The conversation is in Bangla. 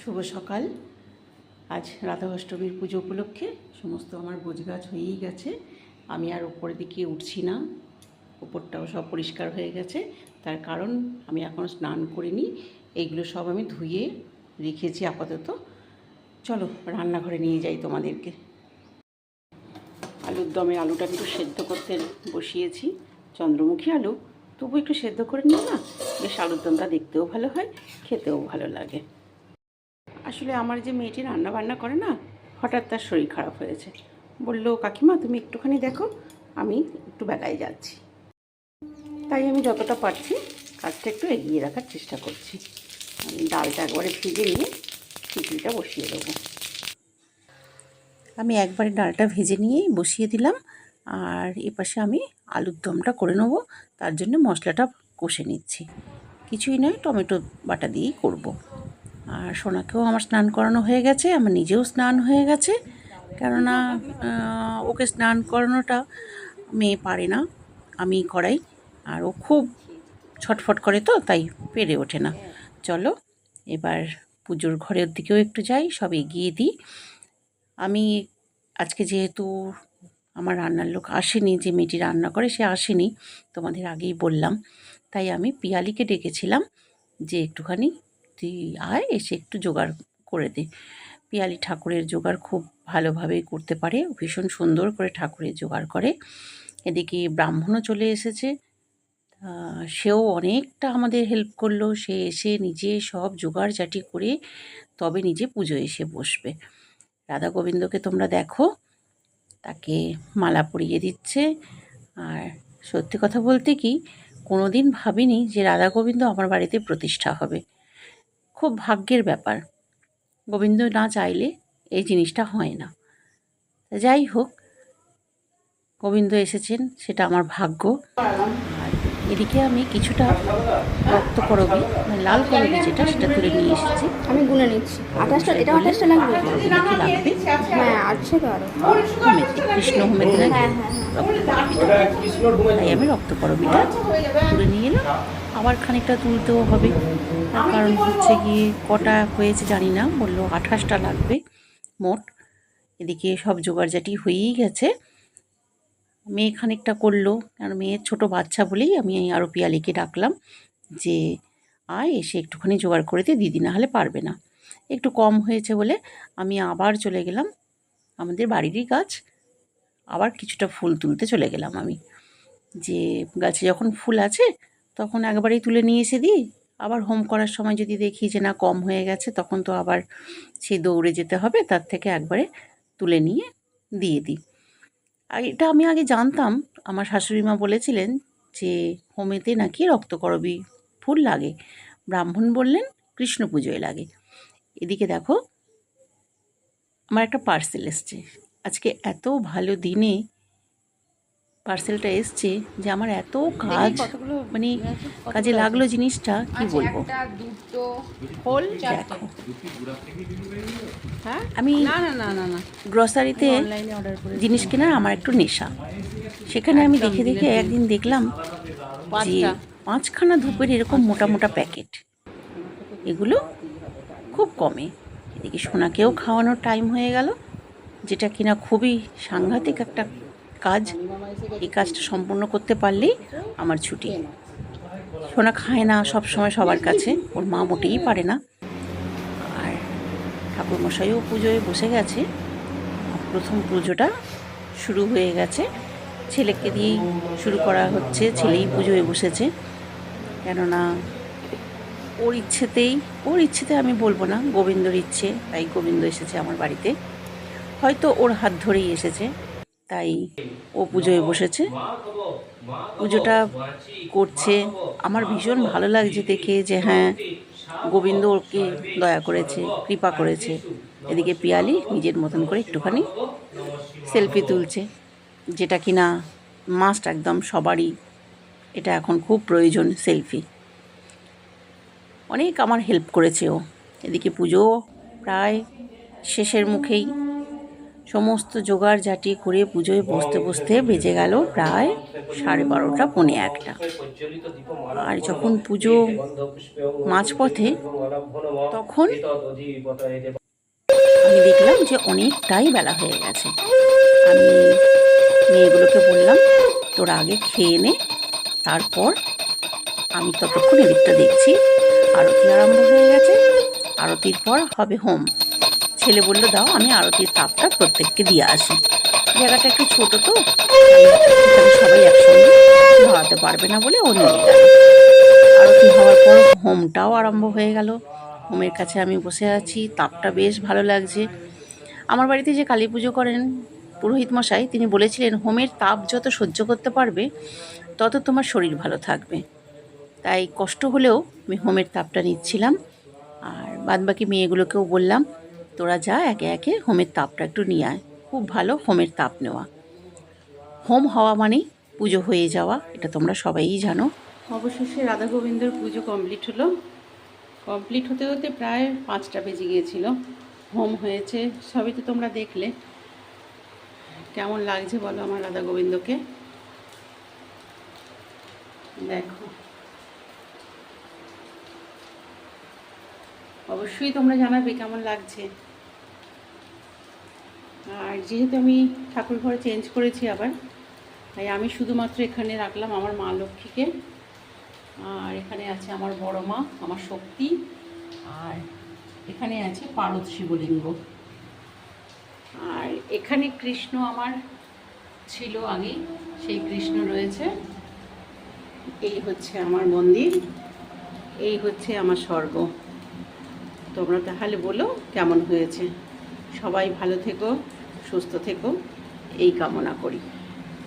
শুভ সকাল। আজ রাধাষ্টমীর পুজো উপলক্ষে সমস্ত আমার গাছ হয়েই গেছে। আমি আর উপরের দিকে উঠছি না। উপরটাও সব পরিষ্কার হয়ে গেছে। তার কারণ আমি এখনও স্নান করিনি। এইগুলো সব আমি ধুয়ে রেখেছি আপাতত। চলো, রান্নাঘরে নিয়ে যাই তোমাদেরকে। আলুর দমের আলুটা একটু সেদ্ধ করতে বসিয়েছি। চন্দ্রমুখী আলু, তবু একটু সেদ্ধ করে নিও না। বেশ আলুর দমটা দেখতেও ভালো হয়, খেতেও ভালো লাগে। আসলে আমার যে মেয়েটি রান্না বান্না করে না, হঠাৎ তার শরীর খারাপ হয়েছে। বলল, কাকিমা, তুমি একটুখানি দেখো, আমি একটু বেলায় যাচ্ছি। তাই আমি যতটা পারছি, কাজটা একটু এগিয়ে রাখার চেষ্টা করছি। আমি ডালটা একবারে ভিজে নিয়ে খিচুড়িটা বসিয়ে দেবো। আমি একবারে ডালটা ভেজে নিয়েই বসিয়ে দিলাম, আর এপাশে আমি আলুর দমটা করে নেব, তার জন্য মশলাটা কষে নিচ্ছি। কিছুই নয়, টমেটো বাটা দিয়েই করব। আর সোনাকেও আমার স্নান করানো হয়ে গেছে, আমার নিজেও স্নান হয়ে গেছে। কেননা ওকে স্নান করানোটা মেয়ে পারে না, আমি করাই। আর ও খুব ছটফট করে তো, তাই পেরে ওঠে না। চলো, এবার পুজোর ঘরের দিকেও একটু যাই, সব এগিয়ে দিই। আমি আজকে যেহেতু আমার রান্নার লোক আসেনি, যে মেয়েটি রান্না করে সে আসেনি, তোমাদের আগেই বললাম। তাই আমি পিয়ালিকে ডেকেছিলাম যে একটুখানি তুই আয় এসে একটু জোগাড় করে দে। পিয়ালি ঠাকুরের জোগাড় খুব ভালোভাবেই করতে পারে। ভীষণ সুন্দর করে ঠাকুরের জোগাড় করে। এদিকে ব্রাহ্মণও চলে এসেছে। সেও অনেকটা আমাদের হেল্প করল। সে এসে নিজে সব জোগাড় জাটি করে তবে নিজে পুজো এসে বসবে। রাধা গোবিন্দকে তোমরা দেখো। তাকে মালা পরিয়ে দিচ্ছে। আর সত্যি কথা বলতে কি কোনো দিন ভাবিনি যে রাধা গোবিন্দ আমার বাড়িতে প্রতিষ্ঠা হবে। খুব ভাগ্যের ব্যাপার। গোবিন্দ না চাইলে এই জিনিসটা হয় না। যাই হোক, গোবিন্দ এসেছেন, সেটা আমার ভাগ্য। এদিকে আমি কিছুটা রক্ত করবি মানে লাল করবি যেটা সেটা তুলে নিয়ে এসেছি। আমি গুনে নিচ্ছি। আঠাশটা এটা আঠাশটা লাগবে? লাগবে। হ্যাঁ আছে তো আরও। কৃষ্ণ হোমেতে হ্যাঁ হ্যাঁ হ্যাঁ। তাই আমি রক্ত করবিটা তুলে নিয়ে এলাম। আবার খানিকটা তুলতেও হবে। তার কারণ হচ্ছে গিয়ে কটা হয়েছে জানি না। বলল আঠাশটা লাগবে মোট। এদিকে সব জোগাড়জাটি হয়েই গেছে। মেয়ে খানিকটা করল কারণ মেয়ের ছোট বাচ্চা বলেই আমি আরও পিয়ালিকে ডাকলাম যে, আয় এসে একটুখানি জোগাড় করে দিয়ে দিদি না হলে পারবে না। একটু কম হয়েছে বলে আমি আবার চলে গেলাম, আমাদের বাড়িরই গাছ, আবার কিছুটা ফুল তুলতে চলে গেলাম আমি। যে গাছে যখন ফুল আছে, তখন একবারেই তুলে নিয়ে এসে দিই, আবার হোম করার সময় যদি দেখি যে না কম হয়ে গেছে, তখন তো আবার সেই দৌড়ে যেতে হবে, তার থেকে একবারে তুলে নিয়ে দিয়ে দিই। আর এটা আমি আগে জানতাম। আমার শাশুড়ি মা বলেছিলেন যে, হোমেতে নাকি রক্তকরবী ফুল লাগে। ব্রাহ্মণ বললেন, কৃষ্ণ পুজোয় লাগে। এদিকে দেখো, আমার একটা পার্সেল এসছে। আজকে এত ভালো দিনে পার্সেলটা এসছে যে আমার এত কাজ মানে কাজে লাগল জিনিসটা কি বলব? হোল দেখো। হ্যাঁ? আমি না না না না না। গ্রসারিতে জিনিস কেনার আমার একটু নেশা। সেখানে আমি দেখে দেখে একদিন দেখলাম যে পাঁচখানা ধূপের এরকম মোটা মোটা প্যাকেট। এগুলো খুব কমে। এদিকে সোনাকেও খাওয়ানোর টাইম হয়ে গেল যেটা কিনা খুবই সাংঘাতিক একটা কাজ, এই কাজটা সম্পূর্ণ করতে পারলেই আমার ছুটি। সোনা খায় না সব সময় সবার কাছে, ওর মা মোটেই পারে না। আর ঠাকুরমশাইও পুজোয় বসে গেছে। প্রথম পুজোটা শুরু হয়ে গেছে। ছেলেকে দিয়েই শুরু করা হচ্ছে, ছেলেই পুজোয় বসেছে। কেননা ওর ইচ্ছেতেই, ওর ইচ্ছেতে আমি বলব না, গোবিন্দর ইচ্ছে, তাই গোবিন্দ এসেছে আমার বাড়িতে। হয়তো ওর হাত ধরেই এসেছে। তাই ও পুজোয় বসেছে। পুজোটা করছে। আমার ভীষণ ভালো লাগছে দেখে যে হ্যাঁ গোবিন্দ ওকে দয়া করেছে, কৃপা করেছে। এদিকে পিয়ালি নিজের মতন করে একটুখানি সেলফি তুলছে, যেটা কিনা মাস্ট একদম সবারই। এটা এখন খুব প্রয়োজন সেলফি অনেক আমার হেল্প করেছে ও। এদিকে পুজো প্রায় শেষের মুখেই সমস্ত জোগাড় জাটি করে পুজোয় বসতে বসতে বেজে গেল প্রায় সাড়ে বারোটা, পৌনে একটা। আর যখন পুজো মাঝপথে, তখন আমি দেখলাম যে অনেকটাই বেলা হয়ে গেছে। আমি মেয়েগুলোকে বললাম, তোরা আগে খেয়ে নে, তারপর আমি ততক্ষণ এদিকটা দেখছি। আরতি আরম্ভ হয়ে গেছে, আরতির পর হবে হোম। ছেলে বলল, দাও, আমি আরতির তাপটা প্রত্যেককে দিয়ে আসি। জায়গাটা একটু ছোট তো সবাই একসঙ্গে ধরাতে পারবে না বলে ও নিয়ে গেল। আরতি হওয়ার পর হোমটাও আরম্ভ হয়ে গেল। হোমের কাছে আমি বসে আছি, তাপটা বেশ ভালো লাগছে। আমার বাড়িতে যে কালী পুজো করেন পুরোহিত মশাই, তিনি বলেছিলেন, হোমের তাপ যত সহ্য করতে পারবে, তত তোমার শরীর ভালো থাকবে। তাই কষ্ট হলেও আমি হোমের তাপটা নিচ্ছিলাম। আর বাদবাকি মেয়েগুলোকেও বললাম তোরা যা একে একে হোমের তাপটা একটু নিয়ে আয়। খুব ভালো হোমের তাপ নেওয়া। হোম হওয়া মানেই পুজো হয়ে যাওয়া, এটা তোমরা সবাই জানো। অবশেষে রাধা গোবিন্দর পুজো কমপ্লিট হলো। কমপ্লিট হতে হতে প্রায় পাঁচটা বেজে গিয়েছিল। হোম হয়েছে, সবই তো তোমরা দেখলে। কেমন লাগছে বলো আমার রাধা গোবিন্দকে দেখো। অবশ্যই তোমরা জানাবে কেমন লাগছে। আর যেহেতু আমি ঠাকুর ঘর চেঞ্জ করেছি আবার, তাই আমি শুধুমাত্র এখানে রাখলাম আমার মা লক্ষ্মীকে। আর এখানে আছে আমার বড় মা, আমার শক্তি, আর এখানে আছে পারদ শিবলিঙ্গ। আর এখানে কৃষ্ণ আমার ছিল আগে, সেই কৃষ্ণ রয়েছে। এই হচ্ছে আমার মন্দির, এই হচ্ছে আমার স্বর্গ। তোমরা তাহলে বলো কেমন হয়েছে? সবাই ভালো থেকো। সুস্থ থেকো। এই কামনা করি।